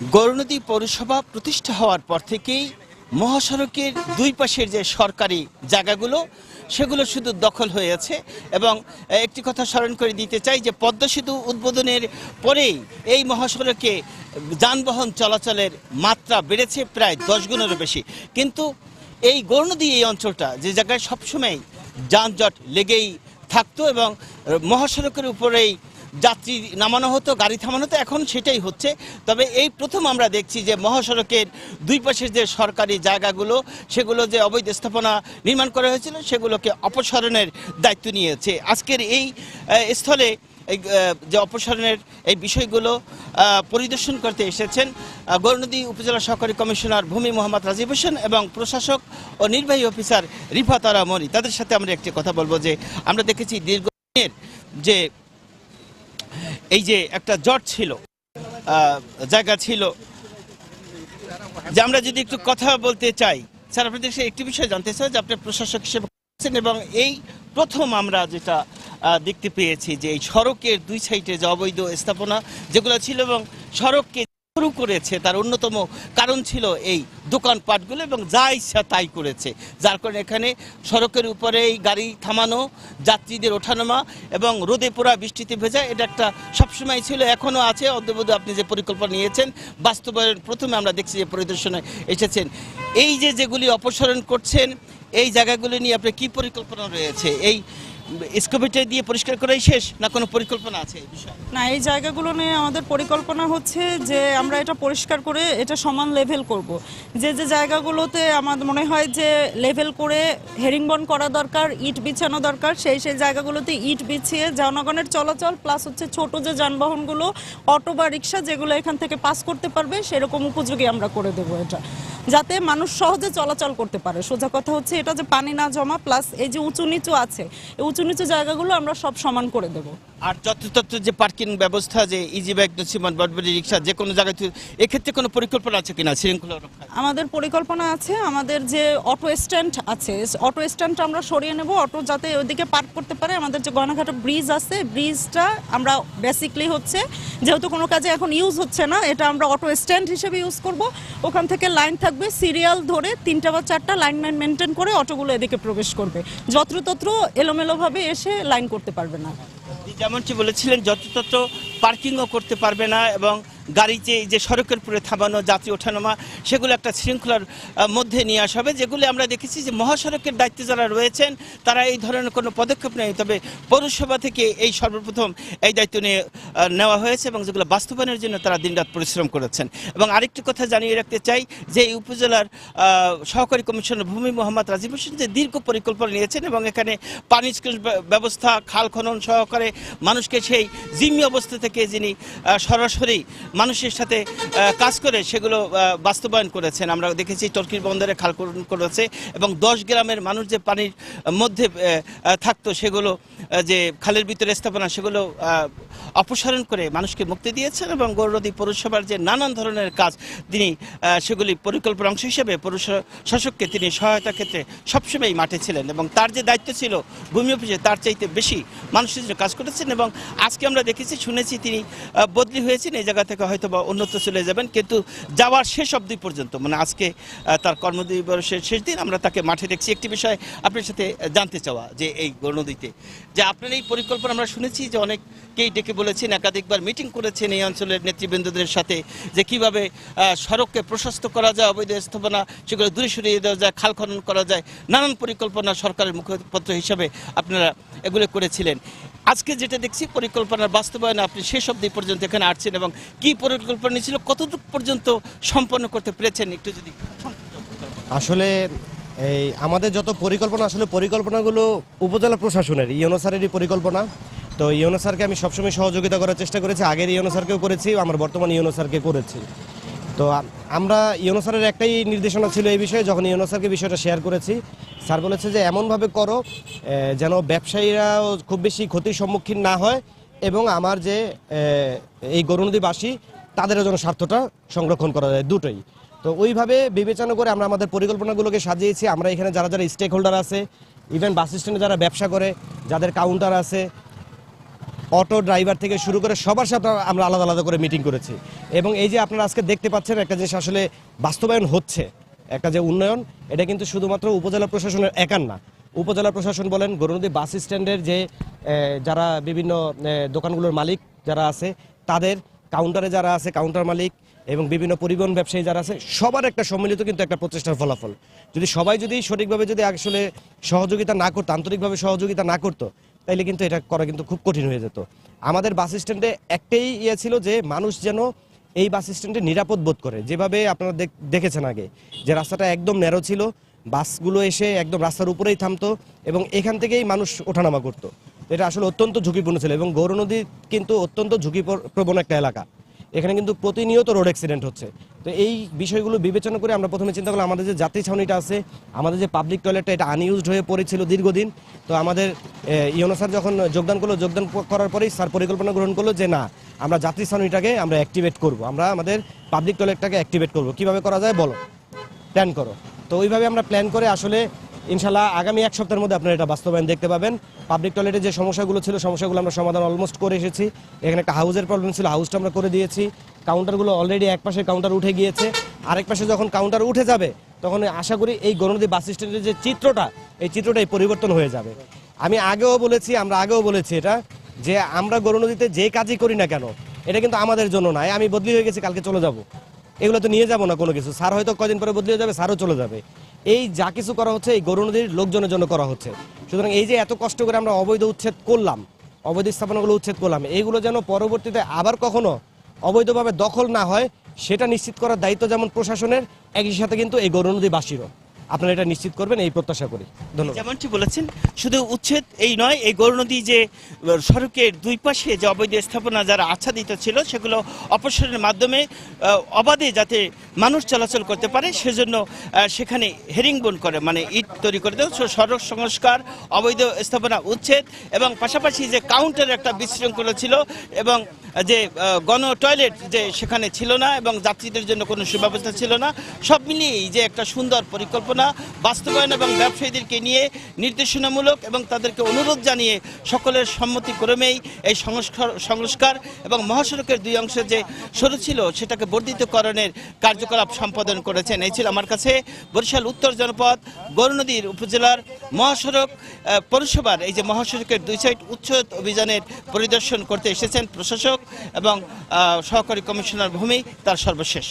গৌরনদী পৌরসভা প্রতিষ্ঠা হওয়ার পর থেকেই মহাসড়কের দুই পাশের যে সরকারি জায়গাগুলো, সেগুলো শুধু দখল হয়ে আছে এবং একটি কথা স্মরণ করে দিতে চাই যে পদ্মা সেতু উদ্বোধনের পরেই এই মহাসড়কে যানবাহন চলাচলের মাত্রা বেড়েছে প্রায় দশ গুণেরও বেশি। কিন্তু এই গৌরনদী এই অঞ্চলটা যে জায়গায় সবসময় যানজট লেগেই থাকতো এবং মহাসড়কের উপরেই যাত্রী নামানো হতো, গাড়ি থামানো হতো, এখন সেটাই হচ্ছে। তবে এই প্রথম আমরা দেখছি যে মহাসড়কের দুই পাশের যে সরকারি জায়গাগুলো, সেগুলো যে অবৈধ স্থাপনা নির্মাণ করা হয়েছিল, সেগুলোকে অপসারণের দায়িত্ব নিয়েছে। আজকের এই স্থলে এই যে অপসারণের এই বিষয়গুলো পরিদর্শন করতে এসেছেন গৌরনদী উপজেলা সহকারী কমিশনার ভূমি মোহাম্মদ রাজীব হোসেন এবং প্রশাসক ও নির্বাহী অফিসার রিফাত আরা মনি তাদের সাথে আমরা একটি কথা বলব যে, আমরা দেখেছি দীর্ঘদিনের যে এই যে একটা জট ছিল জায়গা ছিল, যে আমরা যদি একটু কথা বলতে চাই, স্যার আপনাদের সে একটি বিষয় জানতে চাই যে আপনি প্রশাসক হিসেবে এবং এই প্রথম আমরা যেটা দেখতে পেয়েছি যে এই সড়কের দুই সাইডে যে অবৈধ স্থাপনা যেগুলো ছিল এবং সড়ককে শুরু করেছে, তার অন্যতম কারণ ছিল এই দোকানপাটগুলো এবং যা ইচ্ছা তাই করেছে। যার কারণে এখানে সড়কের উপরে এই গাড়ি থামানো, যাত্রীদের ওঠানামা এবং রোদে পোড়া বৃষ্টিতে ভেজা, এটা একটা সবসময় ছিল, এখনও আছে। অদ্যবধ আপনি যে পরিকল্পনা নিয়েছেন, বাস্তবায়ন প্রথমে আমরা দেখছি যে পরিদর্শনে এসেছেন। এই যে যেগুলি অপসারণ করছেন, এই জায়গাগুলি নিয়ে আপনার কী পরিকল্পনা রয়েছে? এই স্কোপিটা দিয়ে পরিষ্কার করাই শেষ, না কোনো পরিকল্পনা আছে না, এই জায়গাগুলো নিয়ে আমাদের পরিকল্পনা হচ্ছে যে আমরা এটা পরিষ্কার করে এটা সমান লেভেল করব। যে যে জায়গাগুলোতে আমার মনে হয় যে লেভেল করে হেরিংবন করা দরকার, ইট বিছানো দরকার, সেই সেই জায়গাগুলোতে ইট বিছিয়ে জনগণের চলাচল প্লাস হচ্ছে ছোট যে যানবাহনগুলো, অটো বা রিক্সা যেগুলো এখান থেকে পাস করতে পারবে, সেরকম উপযোগী আমরা করে দেবো এটা যাতে মানুষ সহজে চলাচল করতে পারে। সোজা কথা হচ্ছে এটা যে পানি না জমা প্লাস এই যে উঁচু নিচু আছে এই উঁচু নিচু জায়গাগুলো আমরা সব সমান করে দেবো। আর যত্রতত্র যে পার্কিং ব্যবস্থা যে ইজি বাইক নসিমান বটবডি রিক্সা যে কোনো জায়গায় এক্ষেত্রে কোনো পরিকল্পনা আছে কিনা? শৃঙ্খলা আমাদের পরিকল্পনা আছে আমাদের যে অটো স্ট্যান্ড আছে অটো স্ট্যান্ডটা আমরা সরিয়ে নেব। অটো যাতে ওইদিকে পার্ক করতে পারে। আমাদের যে গয়নাঘাটা ব্রিজ আছে ব্রিজটা আমরা বেসিকলি হচ্ছে যেহেতু কোনো কাজে এখন ইউজ হচ্ছে না এটা আমরা অটো স্ট্যান্ড হিসেবে ইউজ করব। ওখান থেকে লাইন থাকবে সিরিয়াল ধরে তিনটা বা চারটা লাইনম্যান মেনটেন করে অটোগুলো এদিকে প্রবেশ করবে। যত্রতত্র এলোমেলোভাবে এসে লাইন করতে পারবে না। যেমনটি বলেছিলেন, যত্রতত্র পার্কিংও করতে পারবে না এবং গাড়িতে যে সড়কের উপরে থামানো, যাত্রী ওঠানামা সেগুলো একটা শৃঙ্খলার মধ্যে নিয়ে আসা হবে। যেগুলি আমরা দেখেছি যে মহাসড়কের দায়িত্বে যারা রয়েছেন, তারা এই ধরনের কোনো পদক্ষেপ নেয় তবে পৌরসভা থেকে এই সর্বপ্রথম এই দায়িত্ব নিয়ে নেওয়া হয়েছে এবং যেগুলো বাস্তবায়নের জন্য তারা দিনরাত পরিশ্রম করেছেন। এবং আরেকটি কথা জানিয়ে রাখতে চাই যে এই উপজেলার সহকারী কমিশনার ভূমি মোহাম্মদ রাজীব হোসেন যে দীর্ঘ পরিকল্পনা নিয়েছেন এবং এখানে পানি ব্যবস্থা, খাল খনন সহকারে মানুষকে সেই জিম্মি অবস্থা থেকে যিনি সরাসরি মানুষের সাথে কাজ করে সেগুলো বাস্তবায়ন করেছেন। আমরা দেখেছি টর্কির বন্দরে খাল খনন করেছে এবং দশ গ্রামের মানুষ যে পানির মধ্যে থাকতো সেগুলো যে খালের ভিতরে স্থাপনা সেগুলো অপসারণ করে মানুষকে মুক্তি দিয়েছেন এবং গৌরনদী পৌরসভার যে নানান ধরনের কাজ তিনি সেগুলি পরিকল্পনার অংশ হিসেবে শাসককে তিনি সহায়তা ক্ষেত্রে সবসময় মাঠে ছিলেন এবং তার যে দায়িত্ব ছিল ভূমি অফিসে, তার চাইতে বেশি মানুষের জন্য কাজ করেছেন এবং আজকে আমরা দেখেছি, শুনেছি তিনি বদলি হয়েছেন এই জায়গা থেকে হয়তো বা অন্যত্র চলে যাবেন, কিন্তু যাওয়ার শেষ অবধি পর্যন্ত মানে আজকে তার কর্মদিবসের শেষ দিন আমরা তাকে মাঠে দেখছি। একটি বিষয় আপনার সাথে জানতে চাওয়া, যে এই গণনদীতে যে আপনার এই পরিকল্পনা আমরা শুনেছি যে অনেককেই ডেকে বলেছেন, একাধিকবার মিটিং করেছেন এই অঞ্চলের নেতৃবৃন্দদের সাথে, যে কীভাবে সড়ককে প্রশস্ত করা যায়, অবৈধ স্থাপনা, সেগুলো দূরে সরিয়ে দেওয়া যায়, খাল খনন করা যায়, নানান পরিকল্পনা সরকারের মুখপত্র হিসাবে আপনারা এগুলো করেছিলেন। আজকে যেটা দেখছি, পরিকল্পনার বাস্তবায়নে আপনি শেষ অবধি পর্যন্ত এখানে আসছেন এবং কি পরিকল্পনা ছিল কতটুকু পর্যন্ত সম্পন্ন করতে পেরেছেন? একটু যদি আসলে এই আমাদের যত পরিকল্পনা, আসলে পরিকল্পনাগুলো উপজেলা প্রশাসনের ইউনো স্যারেরই পরিকল্পনা। তো ইউনো স্যারকে আমি সবসময় সহযোগিতা করার চেষ্টা করেছি, আগের ইউনো স্যারকেও করেছি, আমার বর্তমান ইউনো স্যারকে করেছি। তো আমরা ইউনো স্যারের একটাই নির্দেশনা ছিল এই বিষয়ে, যখন ইউনো স্যারকে বিষয়টা শেয়ার করেছি, স্যার বলেছে যে, এমনভাবে করো যেন ব্যবসায়ীরাও খুব বেশি ক্ষতির সম্মুখীন না হয় এবং আমার যে এই গরুনদীবাসী তাদেরও যেন স্বার্থটা সংরক্ষণ করা যায় দুটোই। তো ওইভাবে বিবেচনা করে আমরা আমাদের পরিকল্পনাগুলোকে সাজিয়েছি। আমরা এখানে যারা যারা স্টেক হোল্ডার আছে ইভেন বাস স্ট্যান্ডে যারা ব্যবসা করে, যাদের কাউন্টার আছে অটো ড্রাইভার থেকে শুরু করে সবার সাথে আমরা আলাদা আলাদা করে মিটিং করেছি। এবং এই যে আপনারা আজকে দেখতে পাচ্ছেন একটা জিনিস আসলে বাস্তবায়ন হচ্ছে, একটা যে উন্নয়ন, এটা কিন্তু শুধুমাত্র উপজেলা প্রশাসনের একার না উপজেলা প্রশাসন বলেন, গরুনদী বাস স্ট্যান্ডের যে যারা বিভিন্ন দোকানগুলোর মালিক যারা আছে, তাদের কাউন্টারে যারা আছে, কাউন্টার মালিক এবং বিভিন্ন পরিবহন ব্যবসায়ী যারা আছে, সবার একটা সম্মিলিত কিন্তু একটা প্রচেষ্টার ফলাফল। যদি সবাই যদি সঠিকভাবে যদি আসলে সহযোগিতা না করতো, আন্তরিকভাবে সহযোগিতা না করতো, তাইলে কিন্তু এটা করা কিন্তু খুব কঠিন হয়ে যেত। আমাদের বাস স্ট্যান্ডে একটাই ইয়ে ছিল যে, মানুষ যেন এই বাস স্ট্যান্ডে নিরাপদ বোধ করে। যেভাবে আপনারা দেখ- দেখেছেন আগে, যে রাস্তাটা একদম ন্যারো ছিল বাসগুলো এসে একদম রাস্তার উপরেই থামতো এবং এখান থেকেই মানুষ ওঠানামা করতো। এটা আসলে অত্যন্ত ঝুঁকিপূর্ণ ছিল এবং গৌর নদী কিন্তু অত্যন্ত ঝুঁকিপ্রবণ একটা এলাকা। এখানে কিন্তু প্রতিনিয়ত রোড অ্যাক্সিডেন্ট হচ্ছে। তো এই বিষয়গুলো বিবেচনা করে আমরা প্রথমে চিন্তা করলাম, আমাদের যে যাত্রী ছাউনিটা আছে, আমাদের যে পাবলিক টয়লেটটা এটা আনইউজড হয়ে পড়েছিল দীর্ঘদিন। তো আমাদের ইউনো স্যার যখন যোগদান করল, যোগদান করার পরেই স্যার পরিকল্পনা গ্রহণ করল যে না, আমরা যাত্রী ছাউনিটাকে আমরা অ্যাক্টিভেট করব। আমরা আমাদের পাবলিক টয়লেটটাকে অ্যাক্টিভেট করব। কীভাবে করা যায় বলো? প্ল্যান করো। তো ওইভাবে আমরা প্ল্যান করে আসলে ইনশাল্লাহ আগামী এক সপ্তাহের মধ্যে আপনারা এটা বাস্তবায়ন দেখতে পাবেন। পাবলিক টয়লেটে যে সমস্যাগুলো ছিল, সমস্যাগুলো আমরা সমাধান অলমোস্ট করে এসেছি। এখানে একটা হাউসের প্রবলেম ছিল হাউসটা আমরা করে দিয়েছি। কাউন্টারগুলো অলরেডি এক পাশে কাউন্টার উঠে গিয়েছে। আরেক পাশে যখন কাউন্টার উঠে যাবে, তখন আশা করি এই গণনদী বাস স্ট্যান্ডের যে চিত্রটা, এই চিত্রটাই পরিবর্তন হয়ে যাবে। আমি আগেও বলেছি, আমরা আগেও বলেছি এটা, যে আমরা গরুনদীতে যে কাজই করি না কেন, এটা কিন্তু আমাদের জন্য নয়। আমি বদলি হয়ে গেছি, কালকে চলে যাব। এগুলো তো নিয়ে যাব না কোনো কিছু। স্যার হয়তো কদিন পরে বদলে যাবে, স্যারও চলে যাবে। এই যা কিছু করা হচ্ছে, এই গরু নদীর লোকজনের জন্য করা হচ্ছে। সুতরাং এই যে এত কষ্ট করে আমরা অবৈধ উচ্ছেদ করলাম, অবৈধ স্থাপনাগুলো উচ্ছেদ করলাম এইগুলো যেন পরবর্তীতে আবার কখনো অবৈধভাবে দখল না হয়, সেটা নিশ্চিত করার দায়িত্ব যেমন প্রশাসনের, একই সাথে কিন্তু এই গরু নদীবাসীরও। আপনারা এটা নিশ্চিত করবেন, এই প্রত্যাশা করি। ধন্যবাদ। যেমনটি বলেছেন, শুধু উচ্ছেদ এই নয়, এই গৌর নদী যে সড়কের দুই পাশে যে অবৈধ স্থাপনা যারা আচ্ছাদিত ছিল, সেগুলো অপসারণের মাধ্যমে অবাধে যাতে মানুষ চলাচল করতে পারে, সেজন্য সেখানে হেরিংবন করে মানে ইট তৈরি করে দেয় সড়ক সংস্কার, অবৈধ স্থাপনা, উচ্ছেদ, এবং পাশাপাশি যে কাউন্টার একটা বিশৃঙ্খলা ছিল, এবং যে গণ টয়লেট যে সেখানে ছিল না, এবং যাত্রীদের জন্য কোনো সুব্যবস্থা ছিল না, সব মিলিয়েই যে একটা সুন্দর পরিকল্পনা, বাস্তবায়ন এবং ব্যবসায়ীদেরকে নিয়ে নির্দেশনামূলক এবং তাদেরকে অনুরোধ জানিয়ে সকলের সম্মতিক্রমেই এই সংস্কার সংস্কার এবং মহাসড়কের দুই অংশে যে সরু ছিল, সেটাকে বর্ধিতকরণের কার্যকলাপ সম্পাদন করেছেন। এই ছিল আমার কাছে বরিশাল উত্তর জনপদ, গৌরনদীর উপজেলার মহাসড়ক পৌরসভার, এই যে মহাসড়কের দুই সাইড উচ্ছেদ অভিযানের পরিদর্শন করতে এসেছেন প্রশাসক এবং সহকারী কমিশনার ভূমি, তার সর্বশেষ।